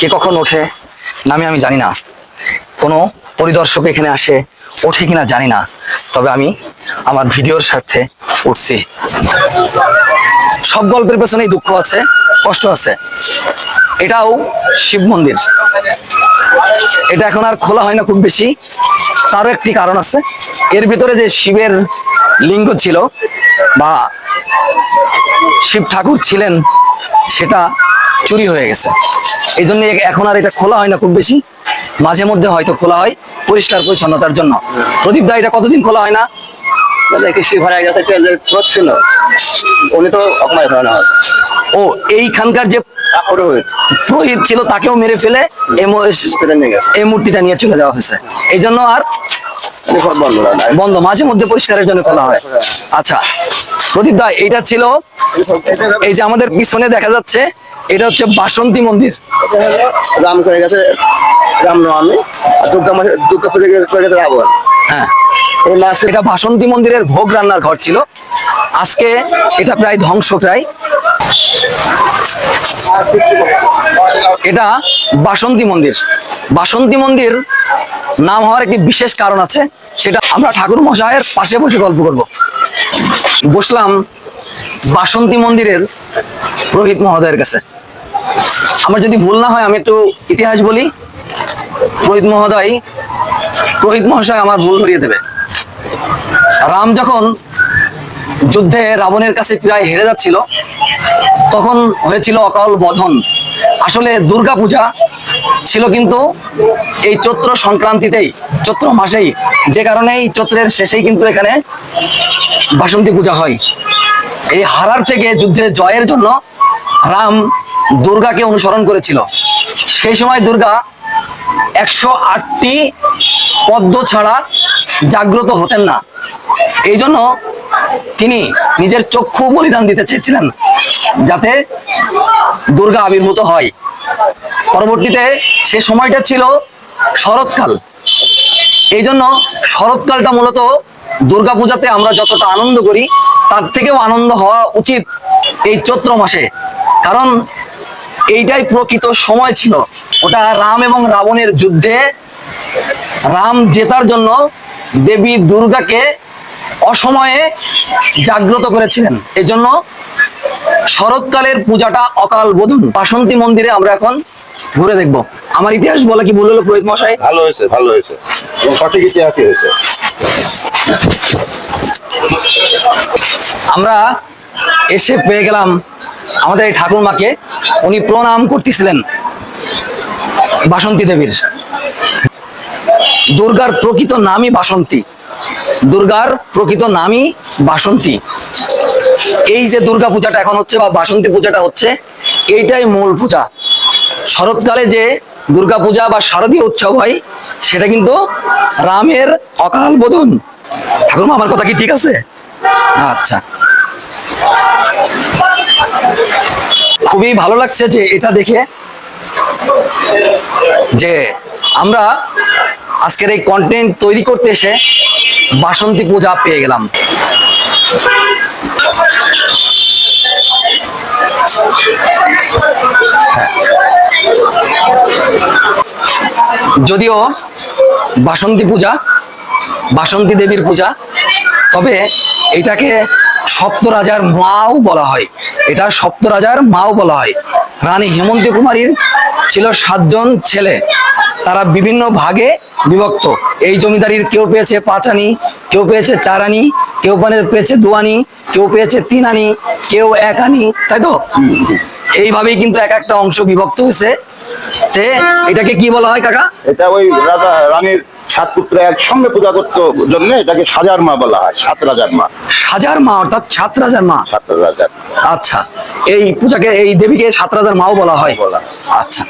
কে কখন ওঠে নামে আমি জানি না। কোনো পরিদর্শক এখানে আসে, ওঠে কিনা জানি না। তবে আমি আমার ভিডিওর স্বার্থে উঠছি। সব গল্পের পেছনেই দুঃখ আছে, কষ্ট আছে। এটাও শিব মন্দির। এটা এখন আর খোলা হয় না খুব বেশি। তারও একটি কারণ আছে। এর ভিতরে যে শিবের লিঙ্গ ছিল বা শিব ঠাকুর ছিলেন, সেটা চুরি হয়ে গেছে। এই জন্য এখন আর এটা খোলা হয় না খুব বেশি। মাঝে মধ্যে হয়তো খোলা হয় পরিষ্কার পরিচ্ছন্নতার জন্য। প্রদীপ দা এটা কতদিন খোলা হয় না? গেছে ছিল। উনি তো অপমান হয় ও এইখানকার যে পুরোহিত। ছিল তাকেও মেরে ফেলে এই মূর্তিটা নিয়ে চলে যাওয়া হয়েছে। এই জন্য আর বন্ধ বন্ধ মাঝে মধ্যে পরিষ্কারের জন্য খোলা হয়। আচ্ছা প্রদীপ দা এটা ছিল এই যে আমাদের পিছনে দেখা যাচ্ছে এটা হচ্ছে বাসন্তী মন্দির। রাম করে গেছে রাম নবমী দুর্গা মাসে দুর্গা পুজো করে গেছে রাবণ। হ্যাঁ। এই মাসে এটা বাসন্তী মন্দিরের ভোগ রান্নার ঘর ছিল। আজকে এটা প্রায় ধ্বংস প্রায়। এটা বাসন্তী মন্দির। বাসন্তী মন্দির নাম হওয়ার একটি বিশেষ কারণ আছে। সেটা আমরা ঠাকুর মশাইয়ের পাশে বসে গল্প করব। বসলাম বাসন্তী মন্দিরের পুরোহিত মহোদয়ের কাছে। আমার যদি ভুল না হয়, আমি একটু ইতিহাস বলি। পুরোহিত মহোদয়, পুরোহিত মহাশয় আমার ভুল ধরিয়ে দেবে। রাম যখন যুদ্ধে রাবণের কাছে প্রায় হেরে যাচ্ছিল, তখন হয়েছিল অকাল বধন। আসলে দুর্গা পূজা ছিল কিন্তু এই চৈত্র সংক্রান্তিতেই, চৈত্র মাসেই। যে কারণে এই চৈত্রের শেষেই কিন্তু এখানে বাসন্তী পূজা হয়। এই হারার থেকে যুদ্ধের জয়ের জন্য রাম দুর্গাকে অনুসরণ করেছিল। সেই সময় দুর্গা একশো আটটি পদ্ম ছাড়া জাগ্রত হতেন না। এই জন্য তিনি নিজের চক্ষু বলিদান দিতে চেয়েছিলেন যাতে দুর্গা আবির্ভূত হয়। পরবর্তীতে সে সময়টা ছিল শরৎকাল। এই জন্য শরৎকালটা মূলত দুর্গাপূজাতে আমরা যতটা আনন্দ করি, তার থেকেও আনন্দ হওয়া উচিত এই চৈত্র মাসে। কারণ এইটাই প্রকৃত সময় ছিল। ওটা রাম এবং রাবণের যুদ্ধে রাম জেতার জন্য দেবী দুর্গাকে অসময়ে জাগ্রত করেছিলেন। এই জন্য শরৎকালের পূজাটা অকাল বোধন বাসন্তী মন্দিরে আমরা এখন ঘুরে দেখব। আমার ইতিহাস বলা কি ভুল হলো পুরোহিত মশাই ভালো হয়েছে ভালো হয়েছে। এবং সঠিক ইতিহাসই হয়েছে। আমরা এসে পেয়ে গেলাম আমাদের এই ঠাকুরমাকে। উনি প্রণাম করতেছিলেন বাসন্তী দেবীর। দুর্গার প্রকৃত নামই বাসন্তী। দুর্গার প্রকৃত নামই বাসন্তী। এই যে দুর্গা পূজাটা এখন হচ্ছে বা বাসন্তী পূজাটা হচ্ছে, এইটাই মূল পূজা। শরৎকালে যে দুর্গা পূজা বা শারদীয় উৎসব হয়, সেটা কিন্তু রামের অকাল বোধন ঠাকুরমা, আমার কথা কি ঠিক আছে? আচ্ছা। খুবই ভালো লাগছে যে এটা দেখে যে আমরা আজকের এই কন্টেন্ট তৈরি করতে এসে বাসন্তী পূজা পেয়ে গেলাম। যদিও বাসন্তী পূজা, বাসন্তী দেবীর পূজা, তবে এটাকে সপ্ত রাজার মাও বলা হয়। এটা সপ্ত রাজার মাও বলা হয়। রানী হেমন্তী কুমারীর ছিল সাতজন ছেলে। তারা বিভিন্ন ভাগে বিভক্ত। এই জমিদারির কেউ পেয়েছে পাঁচ আনি কেউ পেয়েছে চার আনি কেউ মানে পেয়েছে দু আনি কেউ পেয়েছে তিন আনি কেউ এক আনি তাই তো? এইভাবেই কিন্তু এক একটা অংশ বিভক্ত হয়েছে। এটাকে কি বলা হয় কাকা? এটা ওই রাজা, রানীর সাত পুত্র একসঙ্গে পূজা করতো জন্য এটাকে সাজার মা বলা হয় সাত রাজার মা। সাজার মা অর্থাৎ সাত রাজার মা? সাত রাজার আচ্ছা এই পূজাকে এই দেবীকে সাত রাজার মাও বলা হয়। বলা। আচ্ছা।